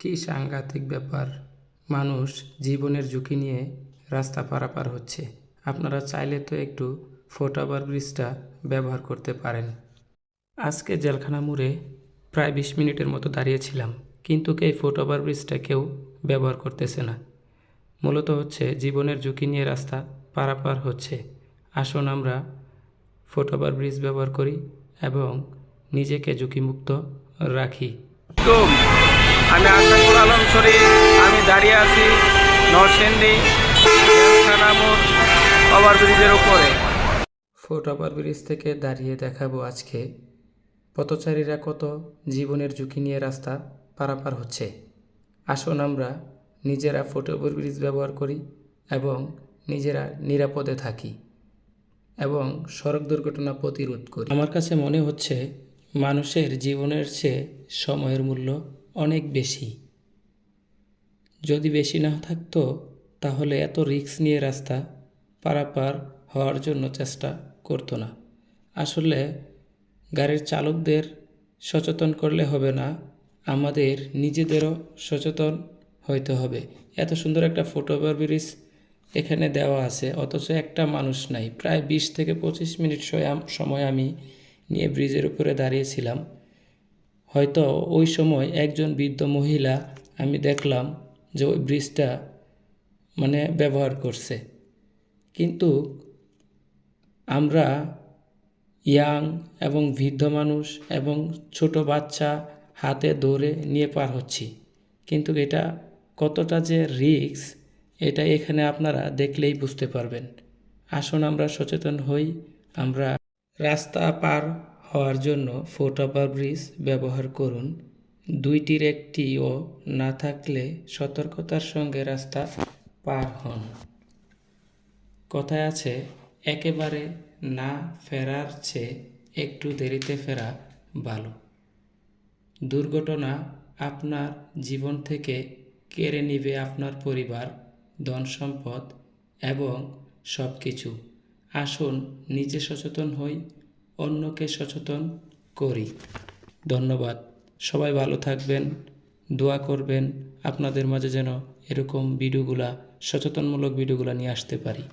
কী সাংঘাতিক ব্যাপার? মানুষ জীবনের ঝুঁকি নিয়ে রাস্তা পারাপার হচ্ছে। আপনারা চাইলে তো একটু ফুটওভার ব্রিজটা ব্যবহার করতে পারেন। আজকে জেলখানা মোড়ে প্রায় বিশ মিনিটের মতো দাঁড়িয়েছিলাম, কিন্তু এই ফুটওভার ব্রিজটা কেউ ব্যবহার করতেছে না। মূলত হচ্ছে জীবনের ঝুঁকি নিয়ে রাস্তা পারাপার হচ্ছে। আসুন আমরা ফুটওভার ব্রিজ ব্যবহার করি এবং নিজেকে ঝুঁকিমুক্ত রাখি। শরীফ আমি দাঁড়িয়ে আছি নরসিংদী জেলখানা মোড় ওভারব্রিজের উপরে। ফুটওভার ব্রিজ থেকে দাঁড়িয়ে দেখাবো আজকে। পথচারীরা কত জীবনের ঝুঁকি নিয়ে রাস্তা পারাপার হচ্ছে। আসুন আমরা নিজেরা ফুটওভার ব্রিজ ব্যবহার করি এবং নিজেরা নিরাপদে থাকি এবং সড়ক দুর্ঘটনা প্রতিরোধ করি। আমার কাছে মনে হচ্ছে মানুষের জীবনের চেয়ে সময়ের মূল্য অনেক বেশি। যদি বেশি না থাকতো, তাহলে এত রিস্ক নিয়ে রাস্তা পারাপার হওয়ার জন্য চেষ্টা করতো না। আসলে গাড়ির চালকদের সচেতন করলে হবে না, আমাদের নিজেদেরও সচেতন হইতে হবে। এত সুন্দর একটা ফুটওভার ব্রিজ এখানে দেওয়া আছে, অথচ একটা মানুষ নাই। প্রায় বিশ থেকে পঁচিশ মিনিট সময় আমি নিয়ে ব্রিজের উপরে দাঁড়িয়েছিলাম। হয়তো ওই সময় একজন বৃদ্ধ মহিলা আমি দেখলাম যে ওই ব্রিজটা মানে ব্যবহার করছে। কিন্তু আমরা ইয়াং এবং বৃদ্ধ মানুষ এবং ছোট বাচ্চা হাতে ধরে নিয়ে পার হচ্ছি। কিন্তু এটা কতটা যে রিস্ক, এটা এখানে আপনারা দেখলেই বুঝতে পারবেন। আসুন আমরা সচেতন হই, আমরা রাস্তা পার হওয়ার জন্য ফুটওভার ব্রিজ ব্যবহার করুন। দুইটির একটিও না থাকলে সতর্কতার সঙ্গে রাস্তা পার হন। কথায় আছে, একেবারে না ফেরার চেয়ে একটু দেরিতে ফেরা ভালো। দুর্ঘটনা আপনার জীবন থেকে কেড়ে নিবে আপনার পরিবার, ধন সম্পদ এবং সব কিছু আসুন, নিজে সচেতন হই, অন্যকে সচেতন করি। ধন্যবাদ। সবাই ভালো থাকবেন, দোয়া করবেন, আপনাদের মাঝে যেন এরকম ভিডিওগুলা, সচেতনমূলক ভিডিওগুলো নিয়ে আসতে পারি।